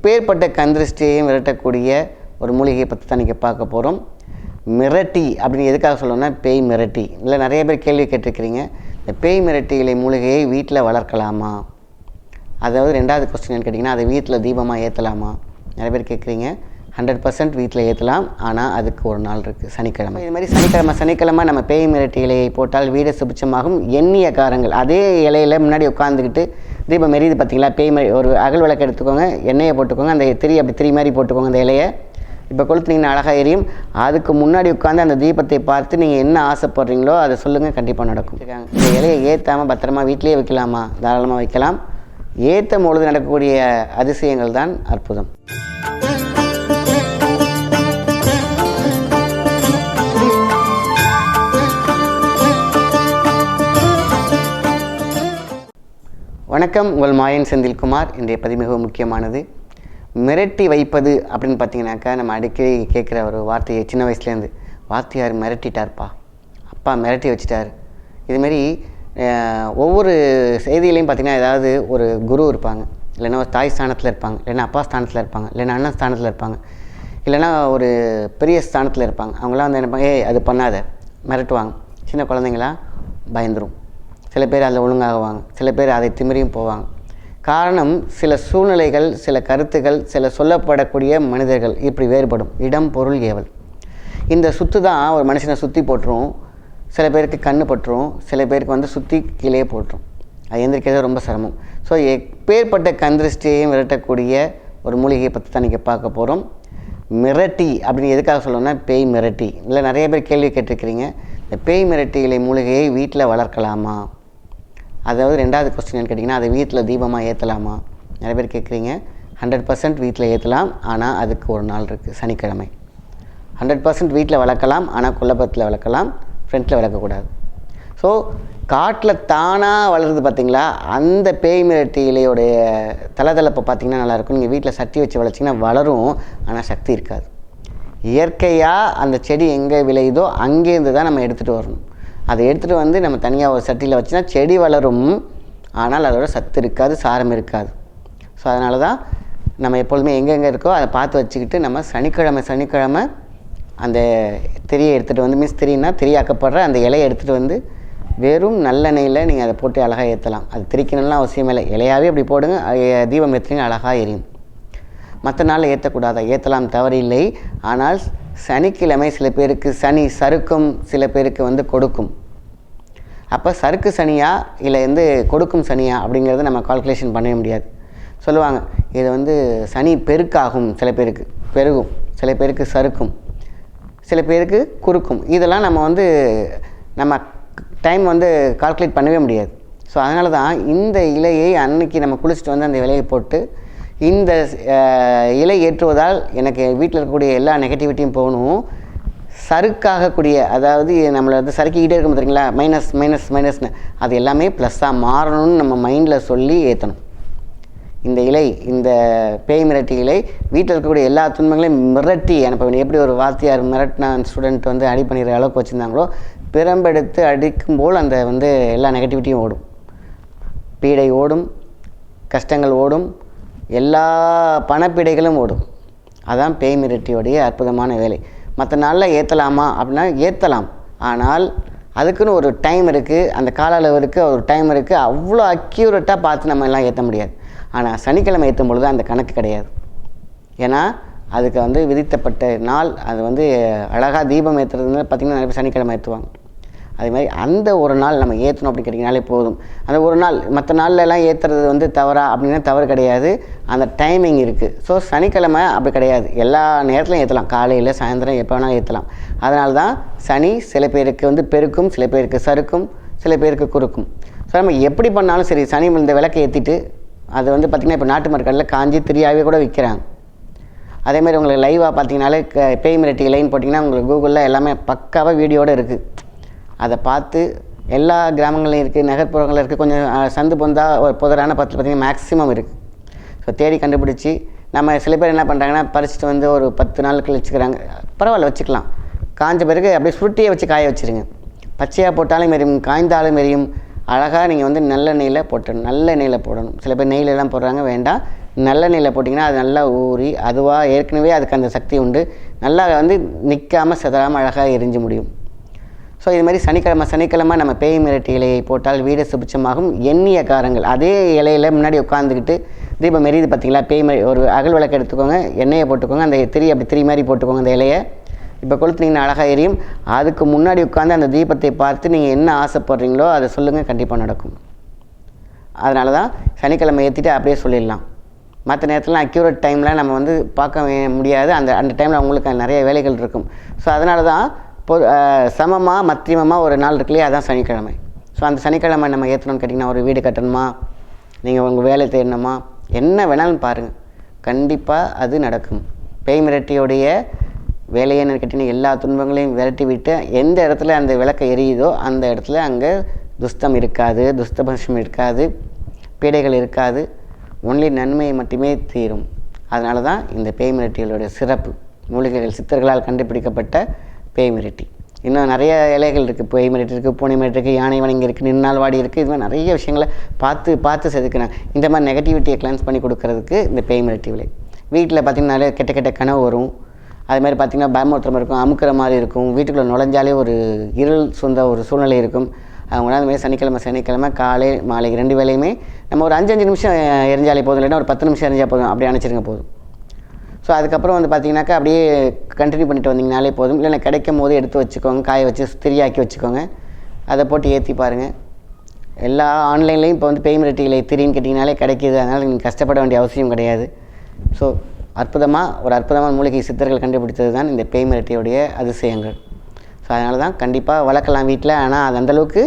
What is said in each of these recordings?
இப்பேற்பட்ட கந்திருஷ்டியையும் விரட்டக்கூடிய ஒரு மூலிகையை பற்றி தான் நீங்கள் பார்க்க போகிறோம் மிரட்டி அப்படின்னு எதுக்காக சொல்லணும்னா பேய் மிரட்டி. இல்லை நிறைய பேர் கேள்வி கேட்டிருக்கிறீங்க. இந்த பேய் மிரட்டி இலை மூலிகையை வீட்டில் வளர்க்கலாமா? அதாவது ரெண்டாவது கொஸ்டின் கேட்டிங்கன்னா அதை வீட்டில் தீபமாக ஏற்றலாமா நிறைய பேர் கேட்குறீங்க. ஹண்ட்ரட் பர்சன்ட் வீட்டில் ஏற்றலாம் ஆனால் அதுக்கு ஒரு நாள் இருக்குது சனிக்கிழமை. இது மாதிரி சனிக்கிழமை சனிக்கிழமை நம்ம பேய் மிரட்டி இலையை போட்டால் வீடு சுபிச்சமாகும் எண்ணிய காரங்கள். அதே இலையில முன்னாடி உட்காந்துக்கிட்டு தீபம் எரியுது பார்த்தீங்களா? பேய் மாதிரி ஒரு அகல் விளக்கு எடுத்துக்கோங்க எண்ணெயை போட்டுக்கோங்க அந்த திரி அப்படி திரி மாதிரி போட்டுக்கோங்க அந்த இலையை. இப்போ கொளுத்துனீங்கன்னா அழகாக எரியும். அதுக்கு முன்னாடி உட்காந்து அந்த தீபத்தை பார்த்து நீங்கள் என்ன ஆசைப்படுறீங்களோ அதை சொல்லுங்கள் கண்டிப்பாக நடக்கும். இந்த இலையை ஏற்றாமல் பத்திரமா வீட்டிலேயே வைக்கலாமா? தாராளமாக வைக்கலாம். ஏற்றும் பொழுது நடக்கக்கூடிய அதிசயங்கள் தான் அற்புதம். வணக்கம் உங்கள் மாயன் செந்தில்குமார் இன்றைய பதிவு மிகவும் முக்கியமானது. மிரட்டி வைப்பது அப்படின்னு பார்த்தீங்கன்னாக்கா நம்ம அடிக்கடி கேட்குற ஒரு வார்த்தையை சின்ன வயசுலேருந்து வார்த்தையார் மிரட்டிட்டார்ப்பா. அப்பா மிரட்டி வச்சிட்டார். இதுமாரி ஒவ்வொரு செய்தியிலையும் பார்த்திங்கன்னா ஏதாவது ஒரு குரு இருப்பாங்க. இல்லைன்னா ஒரு தாய் ஸ்தானத்தில் இருப்பாங்க. இல்லைன்னா அப்பா ஸ்தானத்தில் இருப்பாங்க. இல்லைன்னா அண்ணன் ஸ்தானத்தில் இருப்பாங்க. இல்லைன்னா ஒரு பெரிய ஸ்தானத்தில் இருப்பாங்க. அவங்களாம் வந்து என்னப்பாங்க ஏய் அது பண்ணாத. மிரட்டுவாங்க. சின்ன குழந்தைங்களாம் பயந்துரும். சில பேர் அதில் ஒழுங்காகுவாங்க. சில பேர் அதை திமிரியும் போவாங்க. காரணம் சில சூழ்நிலைகள் சில கருத்துக்கள் சில சொல்லப்படக்கூடிய மனிதர்கள். இப்படி வேறுபடும். இடம் பொருள் ஏவல். இந்த சுத்து தான் ஒரு மனுஷனை சுற்றி போட்டுரும் சில பேருக்கு கண்ணு பட்டுரும் சில பேருக்கு வந்து சுற்றி கீழே போட்டுரும் அது எந்திரிக்கிறது ரொம்ப சிரமம். ஸோ எப்பேற்பட்ட கந்திருஷ்டியையும் விரட்டக்கூடிய ஒரு மூலிகையை பற்றி தான் நீங்கள் பார்க்க போகிறோம் மிரட்டி அப்படின்னு எதுக்காக சொல்லணும்னா பேய் மிரட்டி. இல்லை நிறைய பேர் கேள்வி கேட்டிருக்கிறீங்க. இந்த பேய் மிரட்டி இலை மூலிகையை வீட்டில் வளர்க்கலாமா? அதாவது ரெண்டாவது கொஸ்டின் கேட்டிங்கன்னா அதை வீட்டில் தீபமாக ஏற்றலாமா நிறைய பேர் கேட்குறீங்க. ஹண்ட்ரட் பர்சன்ட் வீட்டில் ஏற்றலாம் ஆனால் அதுக்கு ஒரு நாள் இருக்குது சனிக்கிழமை. ஹண்ட்ரட் பர்சன்ட் வீட்டில் வளர்க்கலாம் ஆனால் குள்ளப்பத்தில் வளர்க்கலாம் ஃப்ரெண்ட்ஸில் வளர்க்கக்கூடாது. ஸோ காட்டில் தானாக வளருது பார்த்தீங்களா? அந்த பேய் மிரட்டி இலையோடைய தளதளப்பை பார்த்தீங்கன்னா நல்லாயிருக்கும் நீங்கள் வீட்டில் சட்டி வச்சு வளர்ச்சிங்கன்னா வளரும் ஆனால் சக்தி இருக்காது. இயற்கையாக அந்த செடி எங்கே விளையுதோ அங்கேருந்து தான் நம்ம எடுத்துகிட்டு வரணும். அதை எடுத்துகிட்டு வந்து நம்ம தனியாக ஒரு சட்டியில் வச்சுன்னா செடி வளரும். ஆனால் அதோட சத்து இருக்காது சாரம் இருக்காது. ஸோ அதனால தான் நம்ம எப்பொழுதுமே எங்கெங்கே இருக்கோ அதை பார்த்து வச்சுக்கிட்டு நம்ம சனிக்கிழமை சனிக்கிழமை அந்த திரியை எடுத்துகிட்டு வந்து மீன்ஸ் திரின்னா திரியாக்கப்படுற அந்த இலையை எடுத்துகிட்டு வந்து வெறும் நல்லெண்ணெயில் நீங்கள் அதை போட்டு அழகாக ஏற்றலாம் அது திரிக்கணும்லாம் அவசியம் இல்லை. இலையாகவே அப்படி போடுங்க தீபம் ஏற்றுங்க அழகாக எரியும். மற்ற நாளில் ஏற்றக்கூடாதா ஏற்றலாம் தவறில்லை. ஆனால் சனிக்கிழமை சில பேருக்கு சனி சறுக்கும் சில பேருக்கு வந்து கொடுக்கும். அப்போ சறுக்கு சனியா இல்லை வந்து கொடுக்கும் சனியா அப்படிங்கிறத நம்ம கால்குலேஷன் பண்ணவே முடியாது. சொல்லுவாங்க இது வந்து சனி பெருக்காகும் சில பேருக்கு. பெருகும். சில பேருக்கு சறுக்கும். சில பேருக்கு குறுக்கும். இதெல்லாம் நம்ம வந்து நம்ம டைம் வந்து கால்குலேட் பண்ணவே முடியாது. ஸோ அதனால தான் இந்த இலையை அன்னைக்கு நம்ம குளிச்சுட்டு வந்து அந்த இலையை போட்டு இந்த இலை ஏற்றுவதால் எனக்கு வீட்டில் இருக்கக்கூடிய எல்லா நெகட்டிவிட்டியும் போகணும். சறுக்காகக்கூடிய அதாவது நம்மளை வந்து சறுக்கிக்கிட்டே இருக்கும் பார்த்தீங்களா மைனஸ் மைனஸ் மைனஸ்னு அது எல்லாமே ப்ளஸ்ஸாக மாறணும்னு நம்ம மைண்டில் சொல்லி ஏற்றணும் இந்த இலை இந்த பேய் மிரட்டி இலை வீட்டில் இருக்கக்கூடிய எல்லா துன்பங்களையும் மிரட்டி அனுப்ப எப்படி ஒரு வாத்தியார் மிரட்டின ஸ்டூடெண்ட் வந்து அடி பண்ணிடுற அளவுக்கு வச்சுருந்தாங்களோ பிரம்பெடுத்து அடிக்கும்போல் அந்த வந்து எல்லா நெகட்டிவிட்டியும் ஓடும். பீடை ஓடும் கஷ்டங்கள் ஓடும் எல்லா பணப்பீடைகளும் ஓடும். அதான் பேய் மிரட்டியோடைய அற்புதமான வேலை. மற்ற நாளில் ஏற்றலாமா அப்படின்னா ஏற்றலாம் ஆனால் அதுக்குன்னு ஒரு டைம் இருக்குது அந்த கால அளவு இருக்குது ஒரு டைம் இருக்குது அவ்வளோ அக்யூரேட்டாக பார்த்து நம்ம எல்லாம் ஏற்ற முடியாது. ஆனால் சனிக்கிழமை ஏற்றும் பொழுது அந்த கணக்கு கிடையாது. ஏன்னா அதுக்கு வந்து விதித்தப்பட்ட நாள் அது வந்து அழகாக தீபம் ஏற்றுறதுன்னு பார்த்திங்கன்னா நிறைய பேர் சனிக்கிழமை ஏற்றுவாங்க அதே மாதிரி அந்த ஒரு நாள் நம்ம ஏற்றணும் அப்படின்னு கேட்டிங்கனாலே போதும். அந்த ஒரு நாள் மற்ற நாள்லலாம் ஏற்றுறது வந்து தவறா அப்படின்னா தவறு கிடையாது. அந்த டைமிங் இருக்குது ஸோ சனிக்கிழமை அப்படி கிடையாது. எல்லா நேரத்துலையும் ஏற்றலாம் காலையில் சாயந்தரம் எப்போ வேணாலும் ஏற்றலாம் அதனால தான் சனி சில பேருக்கு வந்து பெருக்கும் சில பேருக்கு சறுக்கும் சில பேருக்கு குறுக்கும். ஸோ நம்ம எப்படி பண்ணாலும் சரி சனி இந்த விளக்கை ஏற்றிட்டு அது வந்து பார்த்திங்கன்னா இப்போ நாட்டு மரக்கடையில் காஞ்சி திரியாகவே கூட விற்கிறாங்க அதேமாதிரி உங்களுக்கு லைவாக பார்த்தீங்கனாலே க- பேய் மிரட்டி லைன் போட்டிங்கன்னா உங்களுக்கு கூகுளில் எல்லாமே பக்காவாக வீடியோட இருக்குது அதை பார்த்து எல்லா கிராமங்கள்லையும் இருக்குது நகர்ப்புறங்களில் இருக்குது கொஞ்சம் சந்து பொந்தா ஒரு புதரான பத்து பார்த்திங்கன்னா மேக்ஸிமம் இருக்குது ஸோ தேடி கண்டுபிடிச்சி நம்ம சில பேர் என்ன பண்ணுறாங்கன்னா பறிச்சுட்டு வந்து ஒரு பத்து நாள் கழிச்சுக்கிறாங்க பரவாயில்ல வச்சுக்கலாம். காஞ்ச பிறகு அப்படியே சுருட்டியை வச்சு காய வச்சுருங்க. பச்சையாக போட்டாலும் மெரியும் காய்ந்தாலும் மெரியும் அழகாக நீங்கள் வந்து நல்ல நெய்யில் போட்டணும் நல்ல நெய்யில் போடணும். சில பேர் நெய்லெலாம் போடுறாங்க வேண்டாம். நல்லெண்ணெயில் போட்டிங்கன்னா அது நல்லா ஊறி அதுவாக ஏற்கனவே அதுக்கு அந்த சக்தி உண்டு. நல்லா வந்து நிற்காமல் செதறாமல் அழகாக எரிஞ்சு முடியும். ஸோ இது மாதிரி சனிக்கிழமை சனிக்கிழமை நம்ம பேய் மிரட்டி இலையை போட்டால் வீடு சுபிச்சமாகும் எண்ணிய காரங்கள். அதே இலையில முன்னாடி உட்காந்துக்கிட்டு தீபம் எரியுது பார்த்தீங்களா? பேய் மாதிரி ஒரு அகல் விளக்கு எடுத்துக்கோங்க எண்ணெயை போட்டுக்கோங்க அந்த திரி அப்படி திரி மாதிரி போட்டுக்கோங்க அந்த இலையை. இப்போ கொளுத்துனீங்கன்னா அழகாக எரியும். அதுக்கு முன்னாடி உட்காந்து அந்த தீபத்தை பார்த்து நீங்கள் என்ன ஆசைப்படுறீங்களோ அதை சொல்லுங்கள் கண்டிப்பாக நடக்கும். அதனால தான் சனிக்கிழமை ஏற்றிட்டு அப்படியே சொல்லிடலாம். மற்ற நேரத்தில் அக்யூரேட் டைமில் நம்ம வந்து பார்க்க முடியாது. அந்த அந்த டைமில் அவங்களுக்கு நிறைய வேலைகள் இருக்கும். ஸோ அதனால தான் பொது சமமாக மத்தியமமாக ஒரு நாள் இருக்குல்லையே அதான் சனிக்கிழமை. ஸோ அந்த சனிக்கிழமை நம்ம ஏற்றணும்னு கேட்டிங்கன்னா ஒரு வீடு கட்டணுமா? நீங்கள் உங்கள் வேலை தேடணுமா? என்ன வேணாலும் பாருங்கள் கண்டிப்பாக அது நடக்கும். பேய் மிரட்டியோடைய வேலையை என்னன்னு கேட்டிங்கன்னா எல்லா துன்பங்களையும் விரட்டி விட்டு எந்த இடத்துல அந்த விளக்கு எரியுதோ அந்த இடத்துல அங்கே துஸ்தம் இருக்காது துஸ்தபட்சம் இருக்காது பீடைகள் இருக்காது. ஒன்லி நன்மையை மட்டுமே தீரும். அதனால தான் இந்த பேய் மிரட்டிகளுடைய சிறப்பு. மூலிகைகள் சித்தர்களால் கண்டுபிடிக்கப்பட்ட பேய் மிரட்டி இன்னும் நிறைய இலைகள் இருக்குது பேய் மிரட்டி இருக்குது பூனை மிரட்டி இருக்குது யானை வணங்கி இருக்குது நின்னால் வாடி இருக்குது இது மாதிரி நிறைய விஷயங்களை பார்த்து பார்த்து செதுக்கினேன் இந்த மாதிரி நெகட்டிவிட்டியை கிளென்ஸ் பண்ணி கொடுக்கறதுக்கு இந்த பேய் மிரட்டி விலை. வீட்டில் பார்த்திங்கன்னா நிறைய கெட்ட கெட்ட கனவு வரும். அது மாதிரி பார்த்திங்கன்னா பயமுறுத்துற மாதிரி இருக்கும் அமுக்கிற மாதிரி இருக்கும். வீட்டுக்குள்ளே நுழைஞ்சாலே ஒரு இருள் சொந்த ஒரு சூழ்நிலை இருக்கும். அவங்க அந்த மாதிரி சனிக்கிழமை சனிக்கிழமை காலை மாலை ரெண்டு வேலையுமே நம்ம ஒரு அஞ்சு அஞ்சு நிமிஷம் எரிஞ்சாலே போதும். இல்லைன்னா ஒரு பத்து நிமிஷம் எரிஞ்சால் போதும். அப்படியே அணைச்சிருங்க போதும். ஸோ அதுக்கப்புறம் வந்து பார்த்திங்கனாக்கா அப்படியே கண்டினியூ பண்ணிட்டு வந்தீங்கனாலே போதும். இல்லைனா கிடைக்கும் போது எடுத்து வச்சுக்கோங்க. காய வச்சு திரியாக்கி வச்சுக்கோங்க. அதை போட்டு ஏற்றி பாருங்கள் எல்லா ஆன்லைன்லேயும் இப்போ வந்து பேமெண்ட் மிரட்டிகளை திரின்னு கேட்டிங்கனாலே கிடைக்கிது. அதனால் நீங்கள் கஷ்டப்பட வேண்டிய அவசியம் கிடையாது. ஸோ அற்புதமாக ஒரு அற்புதமான மூலிகை சித்தர்கள் கண்டுபிடித்தது தான் இந்த பேய் மிரட்டியுடைய அதிசயங்கள். ஸோ அதனால தான் கண்டிப்பாக வளர்க்கலாம் வீட்டில் ஆனால் அது அந்தளவுக்கு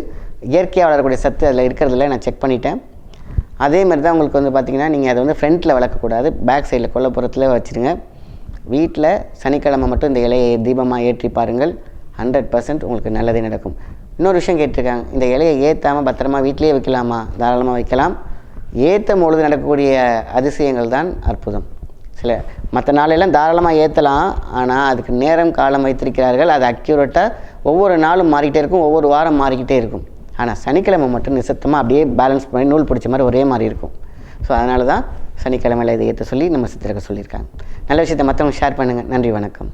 இயற்கையாக வளரக்கூடிய சத்து அதில் இருக்கிறதில்ல நான் செக் பண்ணிட்டேன். அதே மாதிரி தான் உங்களுக்கு வந்து பார்த்திங்கன்னா நீங்கள் அதை வந்து ஃப்ரண்ட்டில் வளர்க்கக்கூடாது. பேக் சைடில் கொல்லப்புறத்தில் வச்சுருங்க. வீட்டில் சனிக்கிழமை மட்டும் இந்த இலையை தீபமாக ஏற்றி பாருங்கள். ஹண்ட்ரட் பர்சன்ட் உங்களுக்கு நல்லதே நடக்கும். இன்னொரு விஷயம் கேட்டிருக்காங்க. இந்த இலையை ஏற்றாமல் பத்திரமா வீட்டிலேயே வைக்கலாமா? தாராளமாக வைக்கலாம். ஏற்றும் பொழுது நடக்கக்கூடிய அதிசயங்கள் தான் அற்புதம். சில மற்ற நாளெல்லாம் தாராளமாக ஏற்றலாம் ஆனால் அதுக்கு நேரம் காலம் வைத்திருக்கிறார்கள். அது அக்யூரேட்டாக ஒவ்வொரு நாளும் மாறிக்கிட்டே இருக்கும். ஒவ்வொரு வாரம் மாறிக்கிட்டே இருக்கும். ஆனால் சனிக்கிழமை மட்டும் நிசத்தமாக அப்படியே பேலன்ஸ் பண்ணி நூல் பிடிச்ச மாதிரி ஒரே மாதிரி இருக்கும். ஸோ அதனால தான் சனிக்கிழமையில் இதை ஏற்ற சொல்லி நம்ம சித்திரக்க சொல்லியிருக்காங்க. நல்ல விஷயத்தை மற்றவங்க ஷேர் பண்ணுங்கள் நன்றி வணக்கம்.